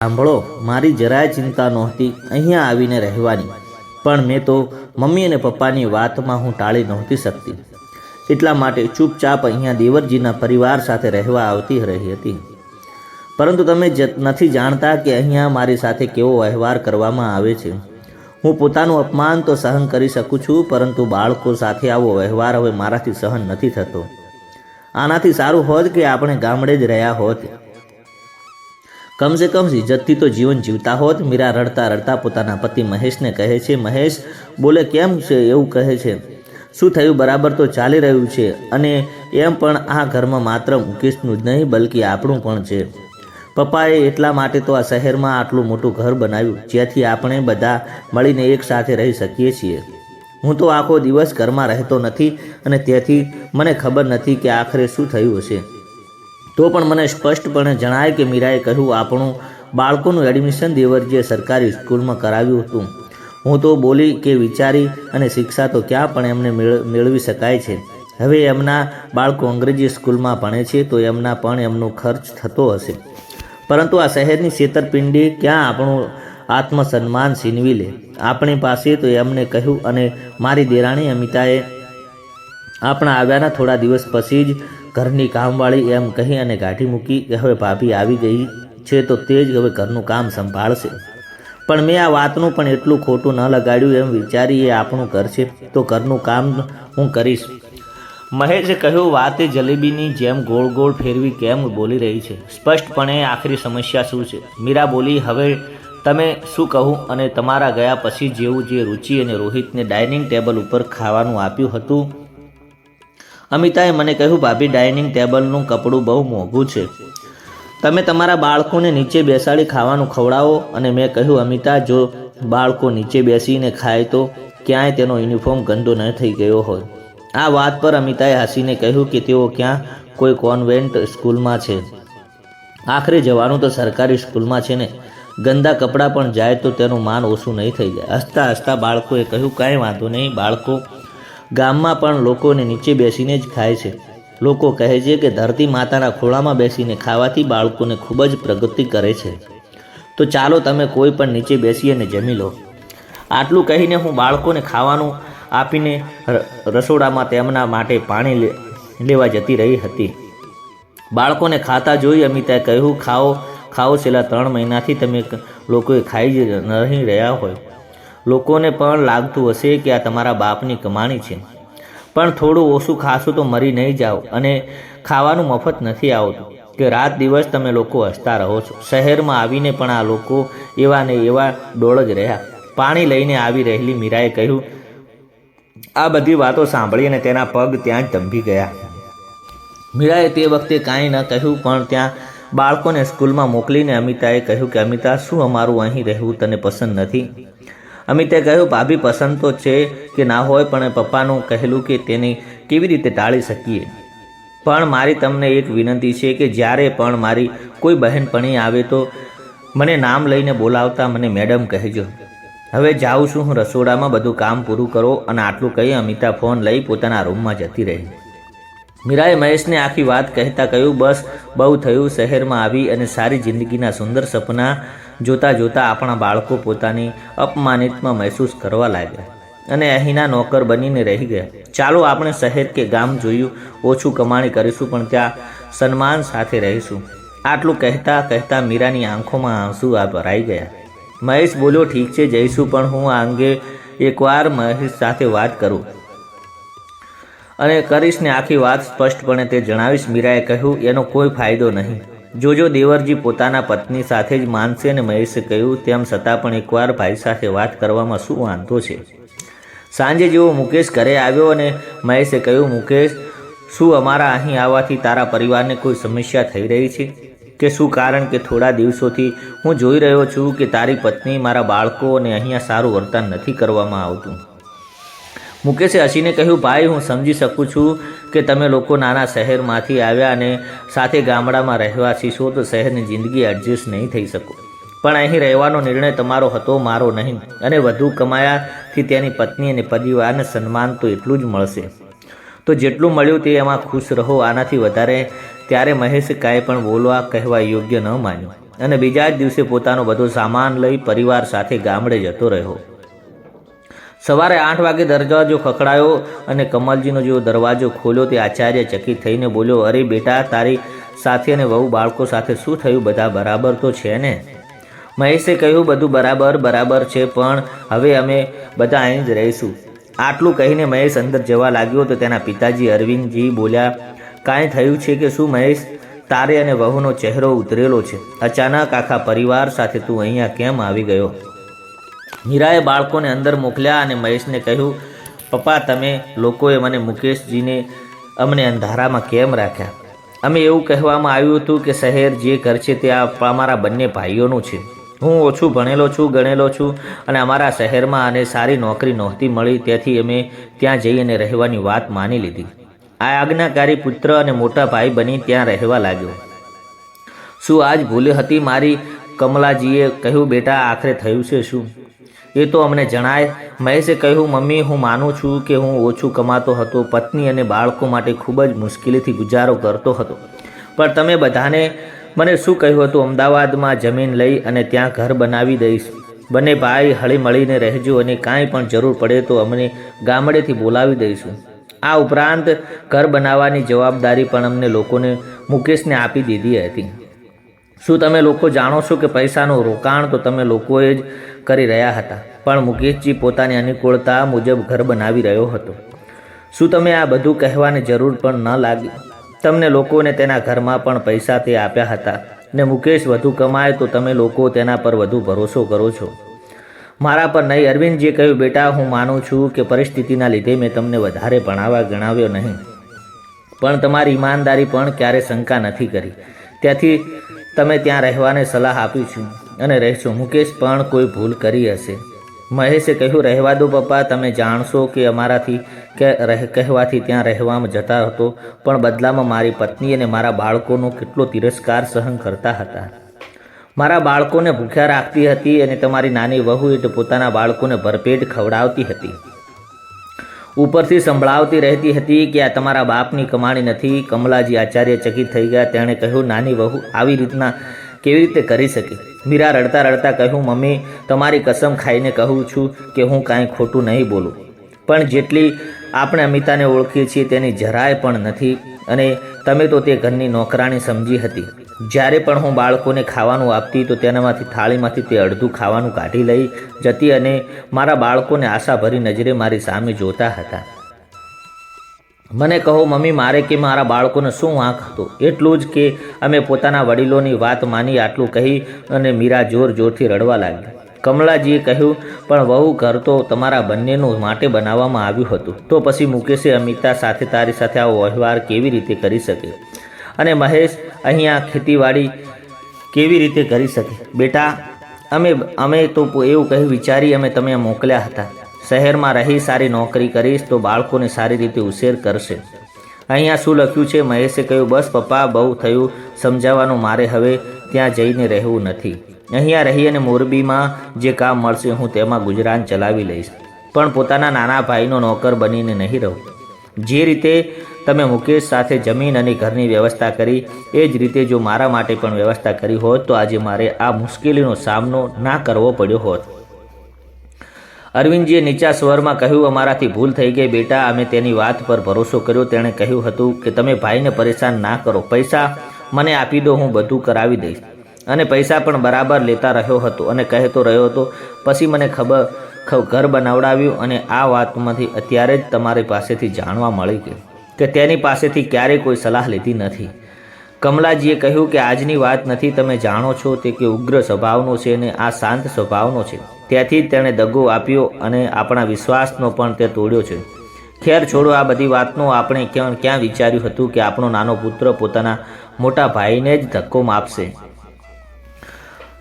સાંભળો, મારી જરાય ચિંતા નહોતી, અહીંયા આવીને રહેવાની. પણ મેં તો મમ્મી અને પપ્પાની વાતમાં હું ટાળી નહોતી શકતી. એટલા માટે ચૂપચાપ અહીંયા દેવરજીના પરિવાર સાથે રહેવા આવતી રહી હતી. પરંતુ તમે નથી જાણતા કે અહીંયા મારી સાથે કેવો વ્યવહાર કરવામાં આવે છે. હું પોતાનું અપમાન તો સહન કરી શકું છું, પરંતુ બાળકો સાથે આવો વ્યવહાર હવે મારાથી સહન નથી થતો. આનાથી સારું હોત કે આપણે ગામડે જ રહ્યા હોત. કમસે કમ ઇજ્જતથી તો જીવન જીવતા હોત. મીરા રડતા રડતા પોતાના પતિ મહેશને કહે છે, મહેશ, બોલે કેમ છે એવું કહે છે? શું થયું? બરાબર તો ચાલી રહ્યું છે. અને એમ પણ આ ઘરમાં માત્ર મુકેશનું જ નહીં, બલ્કિ આપણું પણ છે. પપ્પાએ એટલા માટે તો આ શહેરમાં આટલું મોટું ઘર બનાવ્યું જેથી આપણે બધા મળીને એક સાથે રહી શકીએ છીએ. હું તો આખો દિવસ ઘરમાં રહેતો નથી અને તેથી મને ખબર નથી કે આખરે શું થયું હશે. તો પણ મને સ્પષ્ટપણે જણાય કે મીરાએ કહ્યું, આપણું બાળકોનું એડમિશન દેવરજીએ સરકારી સ્કૂલમાં કરાવ્યું હતું. હું તો બોલી કે વિચારી અને શિક્ષા તો ક્યાં પણ એમને મેળ- મેળવી શકાય છે. હવે એમના બાળકો અંગ્રેજી સ્કૂલમાં ભણે છે તો એમના પણ એમનો ખર્ચ થતો હશે. પરંતુ આ શહેરની છેતરપિંડી ક્યાં આપણું આત્મસન્માન છીનવી લે? આપણી પાસે તો એમને કહ્યું અને મારી દેરાણી અમિતાએ આપણા આવ્યાના થોડા દિવસ પછી જ ઘરની કામવાળી એમ કહી અને કાઢી મૂકી કે હવે ભાભી આવી ગઈ છે તો તે જ હવે ઘરનું કામ સંભાળશે. પણ મેં આ વાતનું પણ એટલું ખોટું ન લગાડ્યું એમ વિચારી એ આપણું ઘર છે તો ઘરનું કામ હું કરીશ. મહેશે કહ્યું, વાત એ જલેબીની જેમ ગોળ ગોળ ફેરવી કેમ બોલી રહી છે? સ્પષ્ટપણે આખરી સમસ્યા શું છે? મીરા બોલી, હવે તમે શું કહું? અને તમારા ગયા પછી જેવું જે રુચિ અને રોહિતને ડાઇનિંગ ટેબલ ઉપર ખાવાનું આપ્યું હતું અમિતાએ મને કહ્યું, ભાભી ડાઇનિંગ ટેબલનું કપડું બહુ મોંઘું છે. તમે તમારા બાળકોને નીચે બેસાડી ખાવાનું ખવડાવો. અને મેં કહ્યું, અમિતા, જો બાળકો નીચે બેસીને ખાય તો ક્યાંય તેનો યુનિફોર્મ ગંદો ન થઈ ગયો હોય. આ વાત પર અમિતાએ હસીને કહ્યું કે તેઓ ક્યાં કોઈ કોન્વેન્ટ સ્કૂલમાં છે. આખરે જવાનું તો સરકારી સ્કૂલમાં છે ને. ગંદા કપડાં પણ જાય તો તેનું માન ઓછું નહીં થઈ જાય. હસતા હસતા બાળકોએ કહ્યું, કાંઈ વાંધો નહીં, બાળકો ગામમાં પણ લોકોને નીચે બેસીને જ ખાય છે. લોકો કહે છે કે ધરતી માતાના ખોળામાં બેસીને ખાવાથી બાળકોને ખૂબ જ પ્રગતિ કરે છે. તો ચાલો તમે કોઈ પણ નીચે બેસી અને જમી લો. આટલું કહીને હું બાળકોને ખાવાનું આપીને રસોડામાં તેમના માટે પાણી લેવા જતી રહી હતી. બાળકોને ખાતા જોઈ અમિતાએ કહ્યું, ખાઓ ખાઓ છેલ્લા ત્રણ મહિનાથી તમે લોકોએ ખાઈ જ નહીં રહ્યા હોય. લોકોને પણ લાગતું હશે કે આ તમારા બાપની કમાણી છે. પણ થોડું ઓછું ખાશું તો મરી નહીં જાઓ અને ખાવાનું મફત નથી આવતું. કે રાત દિવસ તમે લોકો હસતા રહો છો. શહેરમાં આવીને પણ આ લોકો એવા ને એવા ડોળ જ રહ્યા. પાણી લઈને આવી રહેલી મીરાએ કહ્યું, આ બધી વાતો સાંભળી અને તેના પગ ત્યાં જ ધંભી ગયા. મીરાએ તે વખતે કાંઈ ન કહ્યું, પણ ત્યાં બાળકોને સ્કૂલમાં મોકલીને અમિતાએ કહ્યું કે, અમિતા, શું અમારું અહીં રહેવું તને પસંદ નથી? અમિતે કહ્યું, ભાભી, પસંદ તો છે કે ના હોય, પણ પપ્પાનું કહેલું કે તેને કેવી રીતે ટાળી શકીએ? પણ મારી તમને એક વિનંતી છે કે જ્યારે પણ મારી કોઈ બહેનપણી આવે તો મને નામ લઈને બોલાવતા મને મેડમ કહેજો. હવે જાઉં છું, હું રસોડામાં બધું કામ પૂરું કરો અને આટલું કહી અમિતા ફોન લઈ પોતાના રૂમમાં જતી રહી. મીરાએ મહેશને આખી વાત કહેતા કહ્યું, બસ, બહુ થયું, શહેરમાં આવી અને સારી જિંદગીના સુંદર સપના જોતા જોતા આપણા બાળકો પોતાની અપમાનિતમાં મહેસૂસ કરવા લાગ્યા અને અહીંના નોકર બનીને રહી ગયા. ચાલો આપણે શહેર કે ગામ જોયું, ઓછું કમાણી કરીશું, પણ ત્યાં સન્માન સાથે રહીશું. આટલું કહેતા કહેતા મીરાની આંખોમાં આંસુ ભરાઈ ગયા. મહેશ બોલ્યો, ઠીક છે, જઈશું, પણ હું આ અંગે એકવાર મહેશ સાથે વાત કરું. અને કરીશને આખી વાત સ્પષ્ટપણે તે જણાવીશ. મીરાએ કહ્યું, એનો કોઈ ફાયદો નહીં. જોજો દેવરજી પોતાના પત્ની સાથે જ માનશે અને મહેશે કહ્યું, તેમ છતાં પણ એકવાર ભાઈ સાથે વાત કરવામાં શું વાંધો છે? સાંજે જેવો મુકેશ ઘરે આવ્યો અને મહેશે કહ્યું, મુકેશ, શું અમારા અહીં આવવાથી તારા પરિવારને કોઈ સમસ્યા થઈ રહી છે? કે શું કારણ કે થોડા દિવસોથી હું જોઈ રહ્યો છું કે તારી પત્ની મારા બાળકો અને અહીંયા સારું વર્તન નથી કરવામાં આવતું? મુકેશે હસીને કહ્યું, ભાઈ, હું સમજી શકું છું કે તમે લોકો નાના શહેરમાંથી આવ્યા અને સાથે ગામડામાં રહેવાસી છો, તો શહેરની જિંદગી એડજસ્ટ નહીં થઈ શકો. પણ અહીં રહેવાનો નિર્ણય તમારો હતો, મારો નહીં. અને વધુ કમાયાથી તેની પત્ની અને પરિવારને સન્માન તો એટલું જ મળશે. તો જેટલું મળ્યું તે એમાં ખુશ રહો, આનાથી વધારે ત્યારે મહેશે કાંઈ પણ બોલવા કહેવા યોગ્ય ન માન્યું. અને બીજા જ દિવસે પોતાનો બધો સામાન લઈ પરિવાર સાથે ગામડે જતો રહ્યો. સવારે આઠ વાગે દરવાજો ખખડાયો અને કમલજીનો જેવો દરવાજો ખોલ્યો તે આચાર્ય ચકિત થઈને બોલ્યો, અરે બેટા, તારી સાથે અને વહુ બાળકો સાથે શું થયું? બધા બરાબર તો છે ને? મહેશે કહ્યું, બધું બરાબર બરાબર છે, પણ હવે અમે બધા અહીં જ રહીશું. આટલું કહીને મહેશ અંદર જવા લાગ્યો તો તેના પિતાજી અરવિંદજી બોલ્યા, કાંઈ થયું છે કે શું મહેશ? તારે અને વહુનો ચહેરો ઉતરેલો છે. અચાનક આખા પરિવાર સાથે તું અહીંયા કેમ આવી ગયો? મીરાએ બાળકોને અંદર મોકલ્યા અને મહેશને કહ્યું, પપ્પા, તમે લોકોએ મને મુકેશજીને અમને અંધારામાં કેમ રાખ્યા? અમે એવું કહેવામાં આવ્યું હતું કે શહેર જે ઘર છે તે અમારા બંને ભાઈઓનું છે. હું ઓછું ભણેલો છું, ગણેલો છું અને અમારા શહેરમાં અને સારી નોકરી નહોતી મળી, તેથી અમે ત્યાં જઈને રહેવાની વાત માની લીધી. આ આજ્ઞાકારી પુત્ર અને મોટા ભાઈ બની ત્યાં રહેવા લાગ્યો. શું આજ ભૂલી હતી મારી? કમલાજીએ કહ્યું, બેટા, આખરે થયું છે શું? એ તો અમને જણાય. મહેશે કહ્યું, મમ્મી, હું માનું છું કે હું ઓછું કમાતો હતો. પત્ની અને બાળકો માટે ખૂબ જ મુશ્કેલીથી ગુજારો કરતો હતો. પણ તમે બધાને મને શું કહ્યું હતું? અમદાવાદમાં જમીન લઈ અને ત્યાં ઘર બનાવી દઈશ. બંને ભાઈ હળી મળીને રહેજો અને કાંઈ પણ જરૂર પડે તો અમને ગામડેથી બોલાવી દઈશું. આ ઉપરાંત ઘર બનાવવાની જવાબદારી પણ અમને લોકોને મુકેશને આપી દીધી હતી. શું તમે લોકો જાણો છો કે પૈસાનું રોકાણ? તો તમે લોકોએ જ કરી રહ્યા હતા, પણ મુકેશજી પોતાની અનુકૂળતા મુજબ ઘર બનાવી રહ્યો હતો. શું તમે આ બધું કહેવાની જરૂર પણ ન લાગી? તમને લોકોને તેના ઘરમાં પણ પૈસા તે આપ્યા હતા. ને મુકેશ વધુ કમાય તો તમે લોકો તેના પર વધુ ભરોસો કરો છો. મારા પર નહીં, અરવિંદજીએ કહ્યું, બેટા, હું માનું છું કે પરિસ્થિતિના લીધે મેં તમને વધારે ભણાવવા ગણાવ્યો નહીં. પણ તમારી ઈમાનદારી પણ ક્યારે શંકા નથી કરી. ત્યાંથી તમે ત્યાં રહેવાને સલાહ આપી છું. અને રહેશો. મુકેશ, પણ કોઈ ભૂલ કરી હશે? મહેશે કહ્યું, રહેવા દો પપ્પા, તમે જાણશો કે અમારાથી કે કહેવાથી ત્યાં રહેવામાં જતા હતો, પણ બદલામાં મારી પત્ની અને મારા બાળકોનો કેટલો તિરસ્કાર સહન કરતા હતા. મારા બાળકોને ભૂખ્યા રાખતી હતી અને તમારી નાની વહુ એટલે પોતાના બાળકોને ભરપેટ ખવડાવતી હતી. ઉપરથી સંભળાવતી રહેતી હતી કે આ તમારા બાપની કમાણી નથી. કમલાજી આચાર્ય ચકિત થઈ ગયા. તેણે કહ્યું, નાની વહુ, આવી રીતના કેવી રીતે કરી શકે? મીરા રડતા રડતા કહ્યું, મમ્મી, તમારી કસમ ખાઈને કહું છું કે હું કાંઈ ખોટું નહીં બોલું. પણ જેટલી આપણે અમિતાને ઓળખીએ છીએ તેની જરાય પણ નથી. અને તમે તો તે ઘરની નોકરાણી સમજી હતી. જ્યારે પણ હું બાળકોને ખાવાનું આપતી તો તેનામાંથી થાળીમાંથી તે અડધું ખાવાનું કાઢી લઈ જતી અને મારા બાળકોને આશાભરી નજરે મારી સામે જોતા હતા. મને કહો, મમ્મી, મારે કે મારા બાળકોને શું વાંક હતો? એટલું જ કે અમે પોતાના વડીલોની વાત માની આટલું કહી અને મીરા જોર જોરથી રડવા લાગી કમલાજીએ કહ્યું, પણ વહુ ઘર તો તમારા બંનેનું માટે બનાવવામાં આવ્યું હતું. તો પછી મુકેશે, અમિતા સાથે તારી સાથે આવો વ્યવહાર કેવી રીતે કરી શકે? અને મહેશ, અહીંયા ખેતીવાડી કેવી રીતે કરી શકે? બેટા, અમે અમે તો એવું કહી વિચારી અમે તમે મોકલ્યા હતા. શહેરમાં રહી સારી નોકરી કરીશ તો બાળકોને સારી રીતે ઉછેર કરશે. અહીંયા શું લખ્યું છે? મહેશે કહ્યું, બસ પપ્પા, બહુ થયું. સમજાવવાનું મારે હવે ત્યાં જઈને રહેવું નથી. અહીંયા રહી અને મોરબીમાં જે કામ મળશે હું તેમાં ગુજરાન ચલાવી લઈશ. પણ પોતાના નાના ભાઈનો નોકર બનીને નહીં રહું. જે રીતે તમે મુકેશ સાથે જમીન અને ઘરની વ્યવસ્થા કરી, એ જ રીતે જો મારા માટે પણ વ્યવસ્થા કરી હોત તો આજે મારે આ મુશ્કેલીનો સામનો ના કરવો પડ્યો હોત. અરવિંદજીએ નીચા સ્વરમાં કહ્યું, અમારાથી ભૂલ થઈ ગઈ બેટા, અમે તેની વાત પર ભરોસો કર્યો. તેણે કહ્યું હતું કે, તમે ભાઈને પરેશાન ના કરો, પૈસા મને આપી દો, હું બધું કરાવી દઈશ. અને પૈસા પણ બરાબર લેતા રહ્યો હતો અને કહેતો રહ્યો હતો, પછી મને ખબર ઘર બનાવડાવ્યું અને આ વાતમાંથી અત્યારે જ તમારી પાસેથી જાણવા મળી ગઈ કે તેની પાસેથી ક્યારેય કોઈ સલાહ લીધી નથી. કમલાજીએ કહ્યું કે, આજની વાત નથી, તમે જાણો છો તે કે ઉગ્ર સ્વભાવનો છે અને આ શાંત સ્વભાવનો છે. ત્યાંથી જ તેણે દગો આપ્યો અને આપણા વિશ્વાસનો પણ તે તોડ્યો છે. ખેર છોડો, આ બધી વાતનું આપણે ક્યાં ક્યાં વિચાર્યું હતું કે આપણો નાનો પુત્ર પોતાના મોટા ભાઈને જ ધક્કો માપશે?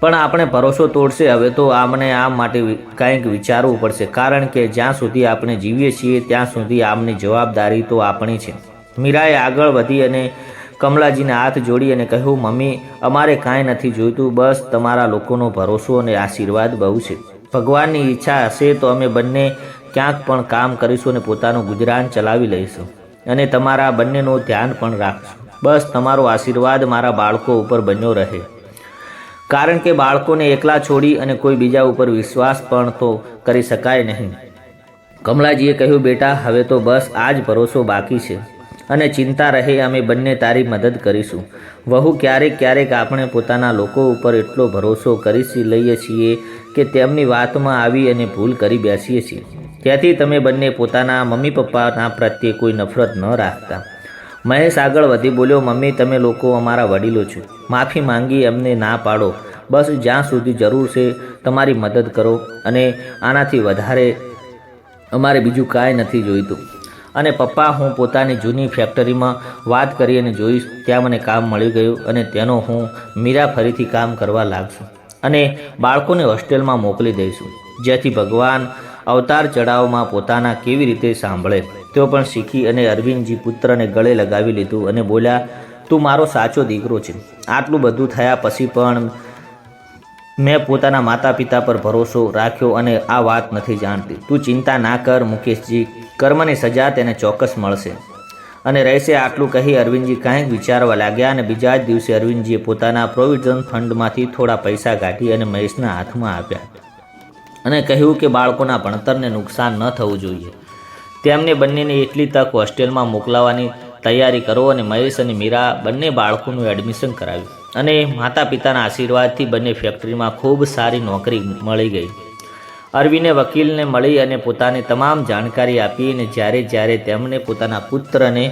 પણ આપણે ભરોસો તોડશે, હવે તો આમને આમ માટે કંઈક વિચારવું પડશે, કારણ કે જ્યાં સુધી આપણે જીવીએ છીએ, ત્યાં સુધી આમની જવાબદારી તો આપણી છે. મીરાએ આગળ વધી અને કમલાજીને હાથ જોડી અને કહ્યું, મમ્મી, અમારે કાંઈ નથી જોઈતું, બસ તમારા લોકોનો ભરોસો અને આશીર્વાદ બહુ છે. ભગવાનની ઈચ્છા હશે તો અમે બંને ક્યાંક પણ કામ કરીશું અને પોતાનું ગુજરાન ચલાવી લઈશું. અને તમારા બંનેનું ધ્યાન પણ રાખશું. બસ તમારો આશીર્વાદ મારા બાળકો ઉપર બન્યો રહે. કારણ કે બાળકોને એકલા છોડી અને કોઈ બીજા ઉપર વિશ્વાસ પણ તો કરી શકાય નહીં. કમલાજીએ કહ્યું, બેટા, હવે તો બસ આ જ ભરોસો બાકી છે. અને ચિંતા રહે, અમે બંને તારી મદદ કરીશું. વહુ ક્યારેક ક્યારેક આપણે પોતાના લોકો ઉપર એટલો ભરોસો કરી લઈએ છીએ કે તેમની વાતમાં આવી અને ભૂલ કરી બેસીએ છીએ. ત્યાંથી તમે બંને પોતાના મમ્મી પપ્પાના પ્રત્યે કોઈ નફરત ન રાખતા. મહેશ આગળ વધી બોલ્યો, મમ્મી, તમે લોકો અમારા વડીલો છો. માફી માંગી એમને ના પાડો. બસ જ્યાં સુધી જરૂર છે તમારી મદદ કરો અને આનાથી વધારે અમારે બીજું કાંઈ નથી જોઈતું. અને પપ્પા, હું પોતાની જૂની ફેક્ટરીમાં વાત કરી અને જોઈશ. ત્યાં મને કામ મળી ગયું અને તેનો હું મીરા ફરીથી કામ કરવા લાગશું. અને બાળકોને હોસ્ટેલમાં મોકલી દઈશું. જેથી ભગવાન અવતાર ચઢાવમાં પોતાના કેવી રીતે સાંભળે. તેઓ પણ શીખી અને અરવિંદજી પુત્રને ગળે લગાવી લીધું અને બોલ્યા, તું મારો સાચો દીકરો છે. આટલું બધું થયા પછી પણ મેં પોતાના માતા પિતા પર ભરોસો રાખ્યો અને આ વાત નથી જાણતી. તું ચિંતા ના કર, મુકેશજી. કર્મની સજા તેને ચોક્કસ મળશે. અને રહેશે આટલું કહી અરવિંદજી કાંઈક વિચારવા લાગ્યા અને બીજા જ દિવસે અરવિંદજીએ પોતાના પ્રોવિઝન ફંડમાંથી થોડા પૈસા કાઢી અને મહેશના હાથમાં આપ્યા અને કહ્યું કે બાળકોના ભણતરને નુકસાન ન થવું જોઈએ. તેમને બંનેને એટલી તક હોસ્ટેલમાં મોકલાવવાની તૈયારી કરો અને મહેશ અને મીરા બંને બાળકોનું એડમિશન કરાવ્યું. અને માતા પિતાના આશીર્વાદથી બંને ફેક્ટરીમાં ખૂબ સારી નોકરી મળી ગઈ. અરવિંદે વકીલને મળી અને પોતાની તમામ જાણકારી આપી અને જ્યારે જ્યારે તેમણે પોતાના પુત્રને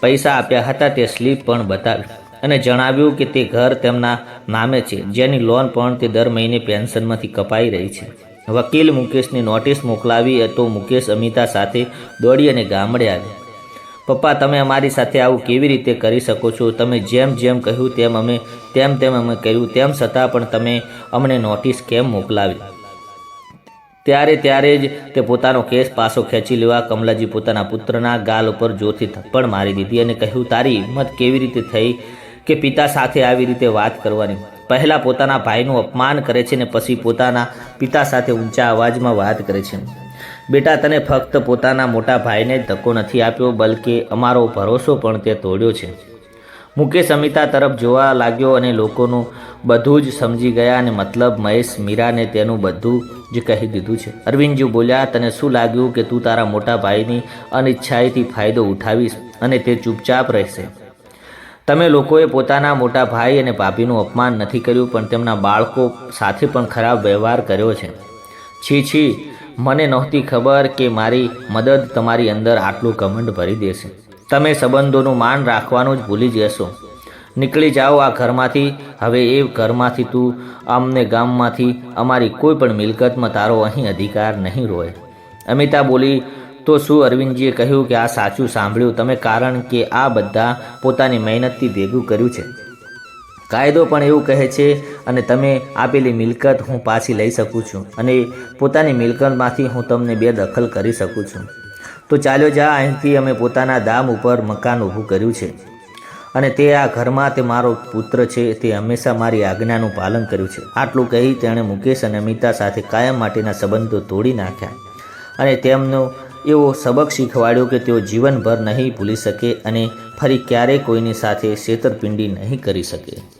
પૈસા આપ્યા હતા તે સ્લીપ પણ બતાવી. અને જણાવ્યું કે તે ઘર તેમના નામે છે, જેની લોન પણ તે દર મહિને પેન્શનમાંથી કપાઈ રહી છે. વકીલ મુકેશની નોટિસ મોકલાવી તો મુકેશ અમિતા સાથે દોડી અને ગામડે આવ્યા. પપ્પા, તમે અમારી સાથે આવું કેવી રીતે કરી શકો છો? તમે જેમ જેમ કહ્યું તેમ અમે, તેમ તેમ અમે કર્યું. તેમ છતાં પણ તમે અમને નોટિસ કેમ મોકલાવી? ત્યારે ત્યારે જ તે પોતાનો કેસ પાછો ખેંચી લેવા કમલાજી પોતાના પુત્રના ગાલ ઉપર જોરથી થપ્પડ મારી દીધી અને કહ્યું, તારી હિંમત કેવી રીતે થઈ કે પિતા સાથે આવી રીતે વાત કરવાની? પહેલાં પોતાના ભાઈનું અપમાન કરે છે ને પછી પોતાના પિતા સાથે ઊંચા અવાજમાં વાત કરે છે. બેટા, તને ફક્ત પોતાના મોટા ભાઈને ધક્કો નથી આપ્યો, બલકે અમારો ભરોસો પણ તે તોડ્યો છે. મુકેશ અમિતા તરફ જોવા લાગ્યો અને લોકોનું બધું જ સમજી ગયા અને મતલબ મહેશ મીરાને તેનું બધું જ કહી દીધું છે. અરવિંદજી બોલ્યા, તને શું લાગ્યું કે તું તારા મોટા ભાઈની અનિચ્છાએથી ફાયદો ઉઠાવીશ અને તે ચૂપચાપ રહેશે? તમે લોકોએ પોતાના મોટા ભાઈ અને ભાભીનું અપમાન નથી કર્યું, પણ તેમના બાળકો સાથે પણ ખરાબ વ્યવહાર કર્યો છે. છી છી, મને નહોતી ખબર કે મારી મદદ તમારી અંદર આટલું કમંડ ભરી દેશે. તમે સંબંધોનું માન રાખવાનું જ ભૂલી જશો. નીકળી જાઓ આ ઘરમાંથી, હવે એ ઘરમાંથી તું અમને ગામમાંથી અમારી કોઈ પણ મિલકતમાં તારો અહીં અધિકાર નહીં રોય. અમિતા બોલી, તો શું અરવિંદજીએ કહ્યું કે આ સાચું સાંભળ્યું? તમે કારણ કે આ બધા પોતાની મહેનતથી ભેગું કર્યું છે. કાયદો પણ એવું કહે છે, અને તમે આપેલી મિલકત હું પાછી લઈ શકું છું. અને પોતાની મિલકતમાંથી હું તમને બે દખલ કરી શકું છું. તો ચાલ્યો જા, અહીંથી અમે પોતાના દામ ઉપર મકાન ઊભું કર્યું છે. અને તે આ ઘરમાં તે મારો પુત્ર છે, તે હંમેશા મારી આજ્ઞાનું પાલન કર્યું છે. આટલું કહી તેણે મુકેશ અને અમિતા સાથે કાયમ માટેના સંબંધો તોડી નાખ્યા. અને તેમનો એવો સબક શીખવાડ્યો કે તેઓ જીવનભર નહીં ભૂલી શકે અને ફરી ક્યારેય કોઈની સાથે છેતરપિંડી નહીં કરી શકે.